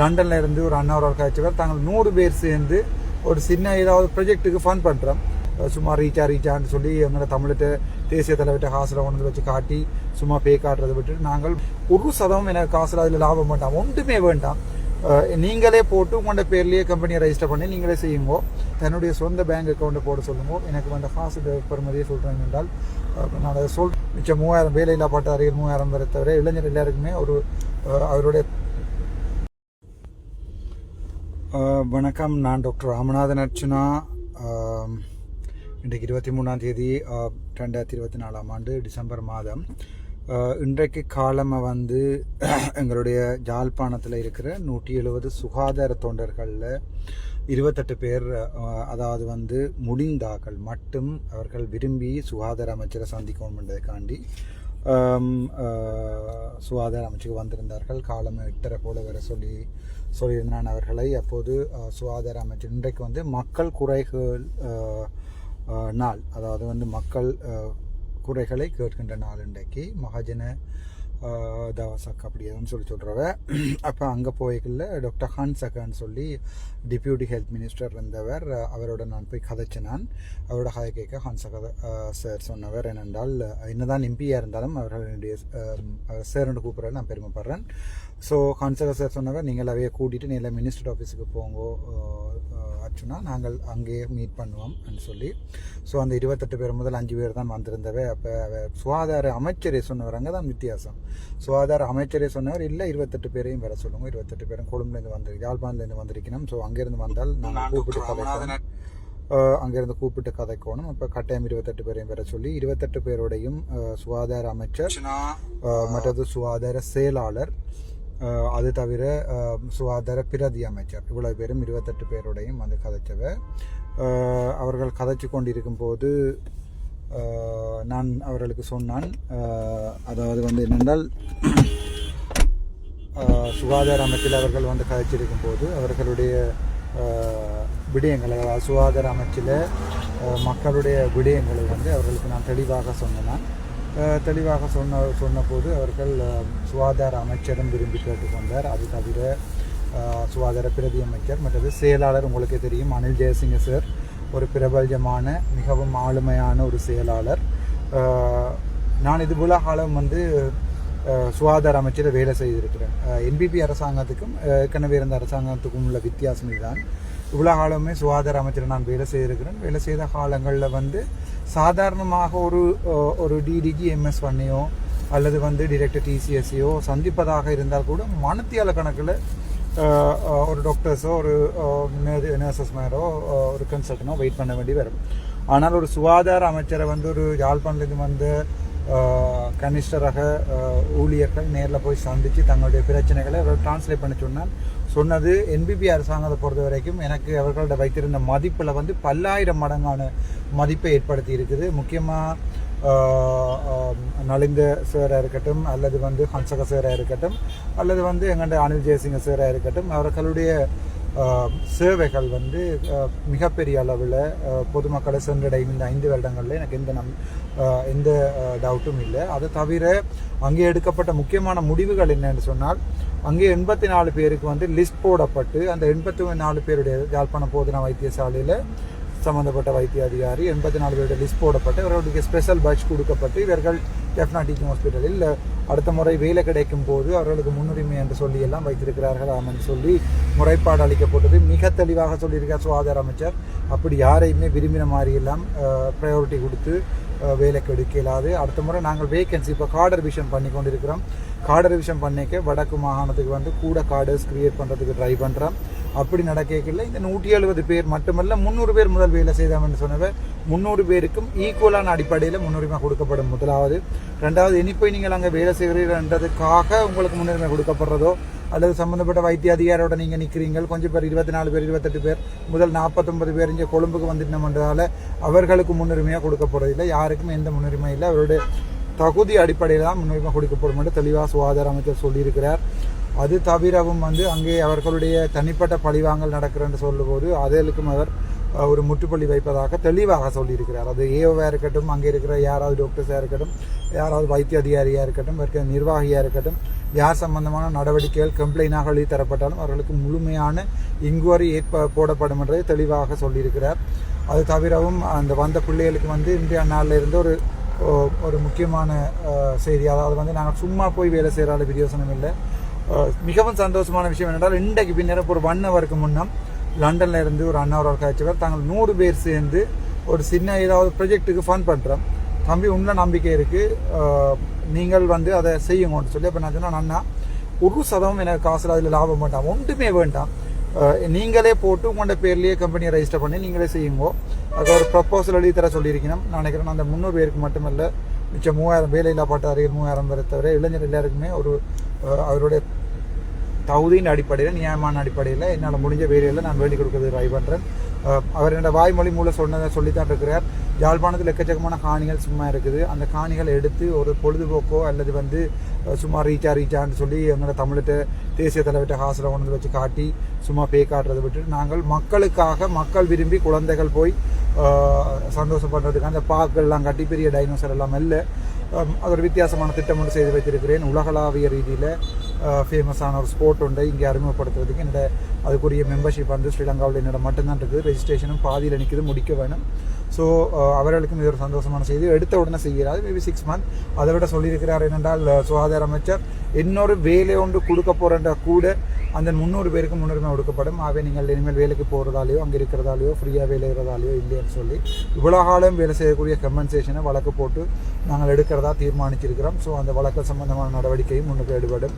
லண்டனில் இருந்து ஒரு அண்ணாவரோட காய்ச்சவர் தாங்கள் நூறு பேர் சேர்ந்து ஒரு சின்ன ஏதாவது ப்ரொஜெக்ட்டுக்கு ஃபண்ட் பண்ணுறோம் சும்மா ரீச்சா ரீச்சான்னு சொல்லி எங்களை தமிழ்கிட்ட தேசிய தலைவர்கிட்ட காசில் கொண்டு வச்சு காட்டி சும்மா பே காட்டுறதை விட்டுட்டு நாங்கள் ஒரு சதம் எனக்கு காசில் அதில் லாபம் வேண்டாம். ஒன்றுமே வேண்டாம். நீங்களே போட்டு உங்களோட பேர்லேயே கம்பெனியை ரெஜிஸ்டர் பண்ணி நீங்களே செய்யுங்கோ. தன்னுடைய சொந்த பேங்க் அக்கௌண்ட்டை போட சொல்லுங்க. எனக்கு வந்த காசு பெருமதியை சொல்கிறேன் என்றால் நான் அதை சொல் மிச்சம் மூவாயிரம் வேலையில்லா பட்டாரிகள் மூவாயிரம் வரை தவிர இளைஞர் எல்லாருக்குமே ஒரு அவருடைய வணக்கம். நான் டாக்டர் ராமநாதன் அர்ச்சுனா. இன்றைக்கு இருபத்தி மூணாம் தேதி ரெண்டாயிரத்தி இருபத்தி நாலாம் ஆண்டு டிசம்பர் மாதம். இன்றைக்கு காலமை வந்து எங்களுடைய ஜாழ்ப்பாணத்தில் இருக்கிற நூற்றி எழுபது சுகாதார தொண்டர்களில் இருபத்தெட்டு பேர் அதாவது வந்து முடிந்தாக்கள் மட்டும் அவர்கள் விரும்பி சுகாதார அமைச்சரை சந்திக்கணுன்றதுக்காண்டி சுகாதார அமைச்சுக்கு வந்திருந்தார்கள். காலம் எட்டரை போல வர சொல்லி சொல்லியிருந்தான் அவர்களை அப்போது சுகாதார அமைச்சர். இன்றைக்கு வந்து மக்கள் குறைகள் நாள் அதாவது வந்து மக்கள் குறைகளை கேட்கின்ற நாள் இன்றைக்கு. மகாஜன அஹ், அப்படி அப்படியேன்னு சொல்லி சொல்கிறவ அப்போ அங்கே போய்க்குள்ள டாக்டர் ஹான் சகான்னு சொல்லி டிப்யூட்டி ஹெல்த் மினிஸ்டர் இருந்தவர். அவரோட நான் போய் கதைச்சேன் நான் அவரோட கதை கேட்க ஹான்சக சார் சொன்னவர். என்னென்றால் என்னதான் எம்பியாக இருந்தாலும் அவர்களுடைய சார்னு கூப்பிட்றது நான் பெருமைப்படுறேன். ஸோ ஹான்சக சார் சொன்னவர் நீங்கள் அவைய கூட்டிகிட்டு நேரில் மினிஸ்டர் ஆஃபீஸுக்கு போங்கோ அர்ச்சுனா நாங்கள் அங்கேயே மீட் பண்ணுவோம் சொல்லி. ஸோ அந்த இருபத்தெட்டு பேர் முதல் அஞ்சு பேர் தான் வந்திருந்தவை. அப்போ சுகாதார அமைச்சரே சொன்னவர் அங்கே தான் வித்தியாசம். சுகாதார அமைச்சரே சொன்னவர் இல்லை இருபத்தெட்டு பேரையும் வர சொல்லுங்க. இருபத்தெட்டு பேரும் கொழும்புலேருந்து வந்து யாழ்ப்பாணத்துலேருந்து வந்திருக்கணும். ஸோ அங்கேருந்து வந்தால் நாங்கள் கூப்பிட்டு கதைக்கணும். அஹ் அங்கேருந்து கூப்பிட்டு கதைக்கணும். அப்போ கட்டாயம் இருபத்தெட்டு பேரையும் வர சொல்லி இருபத்தெட்டு பேரோடையும் சுகாதார அமைச்சர் மற்றது சுகாதார செயலாளர் அது தவிர சுகாதார பிரதி அமைச்சர். இவ்வளவு பேரும் இருபத்தெட்டு பேரோடையும் வந்து கதைச்சவர் அவர்கள் கதைச்சு கொண்டிருக்கும் போது நான் அவர்களுக்கு சொன்னான் அதாவது வந்து என்னென்றால் சுகாதார அமைச்சில் அவர்கள் வந்து கதைச்சிருக்கும் போது அவர்களுடைய விடயங்களை சுகாதார அமைச்சில் மக்களுடைய விடயங்களை வந்து அவர்களுக்கு நான் தெளிவாக சொன்னேன். தெளிவாக சொன்ன சொன்னபோது அவர்கள் சுகாதார அமைச்சரும் விரும்பி கேட்டுக்கொண்டார். அது தவிர சுகாதார பிரதி அமைச்சர் மற்றது செயலாளர் உங்களுக்கே தெரியும் அனில் ஜெயசிங்க சார் ஒரு பிரபல்யமான மிகவும் ஆளுமையான ஒரு செயலாளர். நான் இது போல காலம் வந்து சுகாதார அமைச்சர் வேலை செய்திருக்கிறேன். என்பிபி அரசாங்கத்துக்கும் ஏற்கனவே இருந்த அரசாங்கத்துக்கும் உள்ள வித்தியாசம் இதுதான். இவ்வளோ காலமே சுகாதார அமைச்சர் நான் வேலை செய்திருக்கிறேன். வேலை செய்த காலங்களில் வந்து சாதாரணமாக ஒரு ஒரு டிடிஜி எம்எஸ் பண்ணையோ அல்லது வந்து டிரெக்டர் டிசிஎஸ்சியோ சந்திப்பதாக இருந்தால் கூட மனத்தியால கணக்கில் ஒரு டாக்டர்ஸோ ஒரு நர்சஸ் மேரோ ஒரு கன்சல்டனோ வெயிட் பண்ண வேண்டி வரும். ஆனால் ஒரு சுகாதார அமைச்சரை வந்து ஒரு யாழ்ப்பாணத்துலேருந்து வந்து கனிஷ்டராக கனிஷ்ட ரக ஊழியர்கள் நேரில் போய் சந்தித்து தங்களுடைய பிரச்சனைகளை அவர் டிரான்ஸ்லேட் பண்ண சொன்னால் சொன்னது என்பிபி அரசாங்கத்தை பொறுத்த வரைக்கும் எனக்கு அவர்களோட வைத்திருந்த மதிப்பில் வந்து பல்லாயிரம் மடங்கான மதிப்பை ஏற்படுத்தி இருக்குது. முக்கியமாக நலிந்த சேராக இருக்கட்டும் அல்லது வந்து ஹன்சக சேராக இருக்கட்டும் அல்லது வந்து எங்கள்ட அனில் ஜெயசிங்க சேராக இருக்கட்டும் அவர்களுடைய சேவைகள் வந்து மிகப்பெரிய அளவில் பொதுமக்களை சென்றடையும் இந்த ஐந்து வருடங்களில் எனக்கு எந்த நம் எந்த டவுட்டும் இல்லை. அது தவிர அங்கே எடுக்கப்பட்ட முக்கியமான முடிவுகள் என்னன்னு சொன்னால் அங்கே எண்பத்தி நாலு பேருக்கு வந்து லிஸ்ட் போடப்பட்டு அந்த எண்பத்தி நாலு பேருடைய யாழ்ப்பாணம் போதனா வைத்தியசாலையில் சம்மந்தப்பட்ட வைத்திய அதிகாரி எண்பத்தி நாலு பேருடைய லிஸ்ட் போடப்பட்டு இவர்களுக்கு ஸ்பெஷல் பேட்ச் கொடுக்கப்பட்டு இவர்கள் ஜெஃப்னா டீச்சிங் ஹாஸ்பிட்டலில் அடுத்த முறை வேலை கிடைக்கும் போது அவர்களுக்கு முன்னுரிமை என்று சொல்லி எல்லாம் வைத்திருக்கிறார்கள் என்று சொல்லி முறைப்பாடு அளிக்கப்பட்டது. மிக தெளிவாக சொல்லியிருக்கார் சுகாதார அமைச்சர். அப்படி யாரையுமே விரும்பின மாதிரி எல்லாம் ப்ரையாரிட்டி கொடுத்து வேலைக்கு எடுக்க இயலாது அடுத்த முறை நாங்கள் வேகன்சி இப்போ கார்டர் ரிவிஷன் பண்ணி கொண்டிருக்கிறோம். கார்டர் ரிவிஷன் பண்ணிக்க வடக்கு மாகாணத்துக்கு வந்து கூட கார்டர்ஸ் கிரியேட் பண்ணுறதுக்கு ட்ரை பண்ணுறோம் அப்படி நடக்கல இந்த நூற்றி எழுபது பேர் மட்டுமல்ல முந்நூறு பேர் முதல் வேலை செய்தாமன்னு சொன்னவ முந்நூறு பேருக்கும் ஈக்குவலான அடிப்படையில் முன்னுரிமை கொடுக்கப்படும் முதலாவது. ரெண்டாவது இனி போய் நீங்கள் அங்கே வேலை செய்கிறீர்கள்ன்றதுக்காக உங்களுக்கு முன்னுரிமை கொடுக்கப்படுறதோ அல்லது சம்மந்தப்பட்ட வைத்திய அதிகாரியோட நீங்கள் நிற்கிறீங்க கொஞ்சம் பேர் இருபத்தி நாலு பேர் இருபத்தெட்டு பேர் முதல் நாற்பத்தொன்பது பேர் இங்கே கொழும்புக்கு வந்துட்டோம்ன்றதால அவர்களுக்கு முன்னுரிமையாக கொடுக்கப்படுறதில்லை. யாருக்கும் எந்த முன்னுரிமை இல்லை. அவருடைய தகுதி அடிப்படையில் தான் முன்னுரிமை கொடுக்கப்படும் என்று தெளிவாக சுகாதார அமைச்சர் சொல்லியிருக்கிறார். அது தவிரவும் வந்து அங்கே அவர்களுடைய தனிப்பட்ட பழிவாங்கல் நடக்கிறன்னு சொல்லும்போது அதற்கும் அவர் ஒரு முற்றுப்புள்ளி வைப்பதாக தெளிவாக சொல்லியிருக்கிறார். அது ஏஓவாக இருக்கட்டும் அங்கே இருக்கிற யாராவது டாக்டர்ஸாக இருக்கட்டும் யாராவது வைத்திய அதிகாரியாக இருக்கட்டும் இருக்கிற நிர்வாகியாக இருக்கட்டும் யார் சம்பந்தமான நடவடிக்கைகள் கம்ப்ளைண்டாக எழுதி தரப்பட்டாலும் அவர்களுக்கு முழுமையான இன்குவரி ஏற்ப போடப்படும் என்றதை தெளிவாக சொல்லியிருக்கிறார். அது தவிரவும் அந்த வந்த பிள்ளைகளுக்கு வந்து இந்திய நாளில் இருந்து ஒரு ஒரு முக்கியமான செய்தி. அதாவது வந்து நாங்கள் சும்மா போய் வேலை செய்கிறாலும் பிரியோசனம் இல்லை. மிகவும் சந்தோஷமான விஷயம் என்னென்றால் இன்றைக்கு பின்னர் ஒரு ஒன் ஹவருக்கு முன்னம் லண்டனில் இருந்து ஒரு அண்ணாவரோட காய்ச்சவர் தாங்கள் நூறு பேர் சேர்ந்து ஒரு சின்ன ஏதாவது ப்ரொஜெக்ட்டுக்கு ஃபண்ட் பண்ணுறோம் தம்பி உள்ள நம்பிக்கை இருக்குது நீங்கள் வந்து அதை செய்யுங்கன்னு சொல்லி. அப்போ நான் சொன்னேன் அண்ணா ஒரு சதவம் எனக்கு காசில் அதில் லாபம் வேண்டாம் ஒன்றுமே வேண்டாம். நீங்களே போட்டு உங்களோட பேர்லேயே கம்பெனியை ரெஜிஸ்டர் பண்ணி நீங்களே செய்யுங்கோ. அதை ஒரு ப்ரப்போசல் எழுதி தர சொல்லியிருக்கணும். நான் நினைக்கிறேன் அந்த முந்நூறு பேருக்கு மட்டுமல்ல மிச்சம் மூவாயிரம் வேலையில்லா பட்டாரிகள் மூவாயிரம் பேரை தவிர இளைஞர் எல்லாருக்குமே ஒரு அவருடைய தகுதியின் அடிப்படையில் நியாயமான அடிப்படையில் என்னால் முடிஞ்ச வேலையில் நான் வேண்டி கொடுக்கறது ட்ரை பண்ணுறேன் அவர் என்னோட வாய்மொழி மூலம் சொன்னதை சொல்லித்தான் இருக்கிறார். யாழ்ப்பாணத்தில் எக்கச்சக்கமான காணிகள் சும்மா இருக்குது. அந்த காணிகளை எடுத்து ஒரு பொழுதுபோக்கோ அல்லது வந்து சும்மா ரீச்சா ரீச்சான்னு சொல்லி எங்களோட தமிழ்கிட்ட தேசிய தலைவர்கிட்ட ஹாசில் கொண்டு வச்சு காட்டி சும்மா பே காட்டுறதை விட்டு நாங்கள் மக்களுக்காக மக்கள் விரும்பி குழந்தைகள் போய் சந்தோஷப்படுறதுக்கு அந்த பார்க்கெல்லாம் கட்டி பெரிய டைனோசர் எல்லாம் இல்லை. அது ஒரு வித்தியாசமான திட்டம் ஒன்று செய்து வைத்திருக்கிறேன். உலகளாவிய ரீதியில் ஃபேமஸான ஒரு ஸ்போர்ட் ஒன்றை இங்கே அறிமுகப்படுத்துறதுக்கு என்னோட அதுக்குரிய மெம்பர்ஷிப் வந்து ஸ்ரீலங்காவில் என்னோட மட்டும்தான் இருக்குது. ரெஜிஸ்ட்ரேஷனும் பாதியில் நிற்கிது முடிக்க வேணும். ஸோ அவர்களுக்கும் இது ஒரு சந்தோஷமான செய்தி. எடுத்த உடனே செய்கிறார் மேபி சிக்ஸ் மந்த் அதை விட சொல்லியிருக்கிறார் என்னென்றால் சுகாதார அமைச்சர் இன்னொரு வேலை ஒன்று கொடுக்க போகிறன்ற கூட அந்த முந்நூறு பேருக்கு முன்னுரிமை கொடுக்கப்படும். ஆகவே நீங்கள் இனிமேல் வேலைக்கு போகிறதாலேயோ அங்கே இருக்கிறதாலேயோ ஃப்ரீயாக வேலை இருக்கிறதாலேயோ இல்லைன்னு சொல்லி இவ்வளோ காலம் வேலை செய்யக்கூடிய கம்பன்சேஷனை வழக்கு போட்டு நாங்கள் எடுக்கிறதா தீர்மானிச்சிருக்கிறோம். ஸோ அந்த வழக்கு சம்பந்தமான நடவடிக்கையும் முன்னுக்கு ஈடுபடும்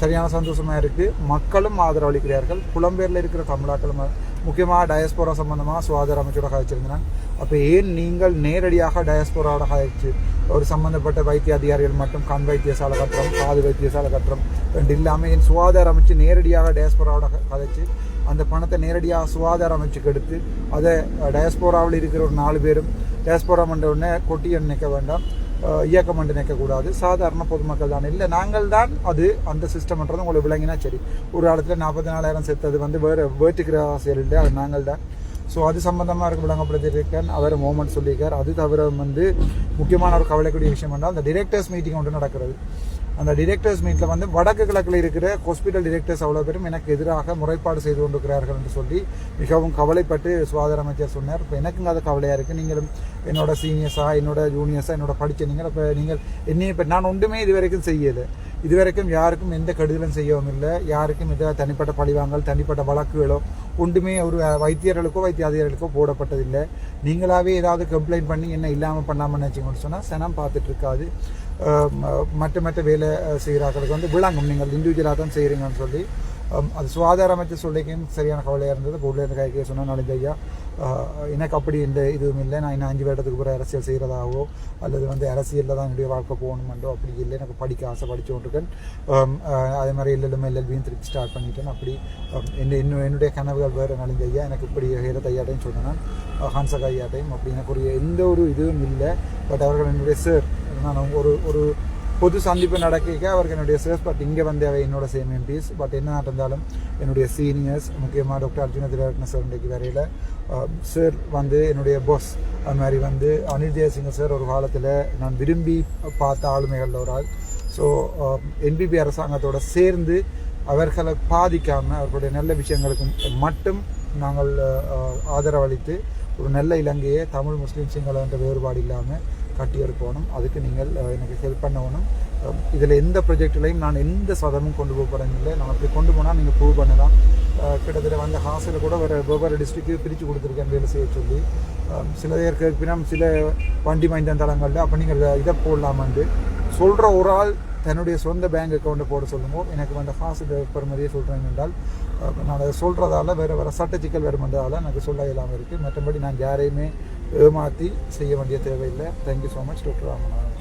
சரியான சந்தோஷமாக இருக்குது மக்களும் ஆதரவளிக்கிறார்கள். புலம்பெயரில் இருக்கிற தமிழாக்களும் முக்கியமாக டயஸ்போரா சம்பந்தமாக சுகாதார அமைச்சரோட கதைச்சிருந்தேன் அப்போ ஏன் நீங்கள் நேரடியாக டயஸ்போராவோட கதைச்சு ஒரு சம்பந்தப்பட்ட வைத்திய அதிகாரிகள் மட்டும் கண் வைத்தியசாலை கட்டுறோம் காது வைத்தியசாலை கட்டுறோம். ரெண்டு இல்லாமல் என் சுகாதார அமைச்சு நேரடியாக டயஸ்போராவோட கதைச்சு அந்த பணத்தை நேரடியாக சுகாதார அமைச்சுக்கு எடுத்து அதை டயஸ்போராவில் இருக்கிற ஒரு நாலு பேரும் டயஸ்போரா மண்ட உடனே கொட்டி நினைக்க வேண்டாம். இயக்கம் என்று நினைக்கக்கூடாது சாதாரண பொதுமக்கள் தான். இல்லை நாங்கள் தான் அது அந்த சிஸ்டம்ன்றது உங்களுக்கு விளங்கினா சரி. ஒரு காலத்தில் நாற்பத்தி நாலாயிரம் செத்தது வந்து வேறு வேட்டுக்கிற ஆசையில் அது நாங்கள் தான். ஸோ அது சம்மந்தமாக இருக்க விளங்கப்படுத்தியிருக்கேன் அவர் மூமெண்ட் சொல்லியிருக்கார். அது தவிர வந்து முக்கியமான ஒரு கவலைக்கூடிய விஷயம் என்றால் அந்த டிரெக்டர்ஸ் மீட்டிங் ஒன்று நடக்கிறது. அந்த டிரெக்டர்ஸ் மீட்டில் வந்து வடக்கு கிழக்கில் இருக்கிற ஹாஸ்பிட்டல் டிரெக்டர்ஸ் அவ்வளோ பேரும் எனக்கு எதிராக முறைப்பாடு செய்து கொண்டிருக்கிறார்கள் என்று சொல்லி மிகவும் கவலைப்பட்டு சுகாதார அமைச்சர் சொன்னார். இப்போ எனக்கும் அது கவலையாக இருக்குது நீங்களும் என்னோட சீனியர்ஸாக என்னோட ஜூனியர்ஸாக என்னோட படித்த நீங்கள் இப்போ நீங்கள் என்னையும் இப்போ நான் ஒன்றுமே இது வரைக்கும் செய்யலை. இதுவரைக்கும் யாருக்கும் எந்த கெடுதலும் செய்யவும் இல்லை. யாருக்கும் எதாவது தனிப்பட்ட பழிவாங்கல் தனிப்பட்ட வழக்குகளோ ஒன்றுமே ஒரு வைத்தியர்களுக்கோ வைத்தியாதியர்களுக்கோ போடப்பட்டதில்லை. நீங்களாவே ஏதாவது கம்ப்ளைண்ட் பண்ணி என்ன இல்லாமல் பண்ணாமல் நினச்சிங்கன்னு சொன்னால் சனம் பார்த்துட்டு இருக்காது. மற்ற மற்ற வேலை செய்கிறார்களுக்கு வந்து விளங்கும். நீங்கள் இண்டிவிஜுவலாக தான் செய்கிறீங்கன்னு சொல்லி Um, அது சுகாதார அமைச்சர் சொல்லிக்கும் சரியான கவலையாக இருந்தது. பொருள் கைக்கு சொன்னால் ஐயா எனக்கு அப்படி இந்த இதுவும் இல்லை. நான் இன்னும் அஞ்சு வருடத்துக்கு பிறகு அரசியல் செய்கிறதாகவோ அல்லது வந்து அரசியலில் தான் என்னுடைய வாழ்க்கை போகணுமென்றோ அப்படி இல்லை. எனக்கு படிக்க ஆசை படித்து கொண்டிருக்கேன் um, அதே மாதிரி எல்எல்எம் எல்எல்பியும் திருப்பி ஸ்டார்ட் பண்ணிட்டேன். அப்படி um, என்ன இன்னும் என்னுடைய கனவுகள் வேறு நலிந்த ஐயா. எனக்கு இப்படி ஹேரத் ஐயாட்டையும் சொன்னேன். ஹான்சக் ஐயாட்டையும். அப்படி எனக்கு ஒரு எந்த ஒரு இதுவும் இல்லை. பட் அவர்கள் என்னுடைய சார் நான் ஒரு ஒரு பொது சந்திப்பு நடக்க அவருக்கு என்னுடைய சேர்ஸ் பட் இங்கே வந்து அவை என்னோட சேம் எம்பிஸ் பட் என்ன நடந்தாலும் என்னுடைய சீனியர்ஸ் முக்கியமாக டாக்டர் அர்ஜுன திரட்ன சார் இன்றைக்கு வரையில் சார் வந்து என்னுடைய பாஸ் அது மாதிரி வந்து அனில் ஜெயசிங்க சார் ஒரு காலத்தில் நான் விரும்பி பார்த்த ஆளுமைகளில் ஒரு ஆள். ஸோ என்பிபி அரசாங்கத்தோட சேர்ந்து அவர்களை பாதிக்காமல் அவர்களுடைய நல்ல விஷயங்களுக்கு மட்டும் நாங்கள் ஆதரவளித்து ஒரு நல்ல இலங்கையை தமிழ் முஸ்லீம் சிங்கள என்ற வேறுபாடு இல்லாமல் கட்டியெடுக்கணும். அதுக்கு நீங்கள் எனக்கு ஹெல்ப் பண்ணணும். இதில் எந்த ப்ரொஜெக்ட்லையும் நான் எந்த சதமும் கொண்டு போக போகிறேன் இல்லை. நான் அப்படி கொண்டு போனால் நீங்கள் ப்ரூவ் பண்ணலாம். கிட்டத்தட்ட வந்த ஹாஸ்டலில் கூட வேறு வெவ்வேறு டிஸ்ட்ரிக்ட்டு பிரித்து கொடுத்துருக்கேன் வேலை செய்ய சொல்லி. சில பேர் சில வண்டி மைந்தன் தளங்களில் அப்போ நீங்கள் இதை போடலாமாண்டு சொல்கிற ஒரு ஆள் தன்னுடைய சொந்த பேங்க் அக்கௌண்ட்டை போட சொல்லுங்க. எனக்கு வந்து காசு பெறுமதியை சொல்கிறேன் என்றால் நான் அதை சொல்கிறதால வேறு வேறு சட்ட சிக்கல் வருமென்றதால எனக்கு சொல்ல இல்லாமல் இருக்குது மற்றபடி நான் யாரையுமே ஏமாற்றி செய்ய வேண்டிய தேவையில்லை. Thank you so much doctor Ramanathan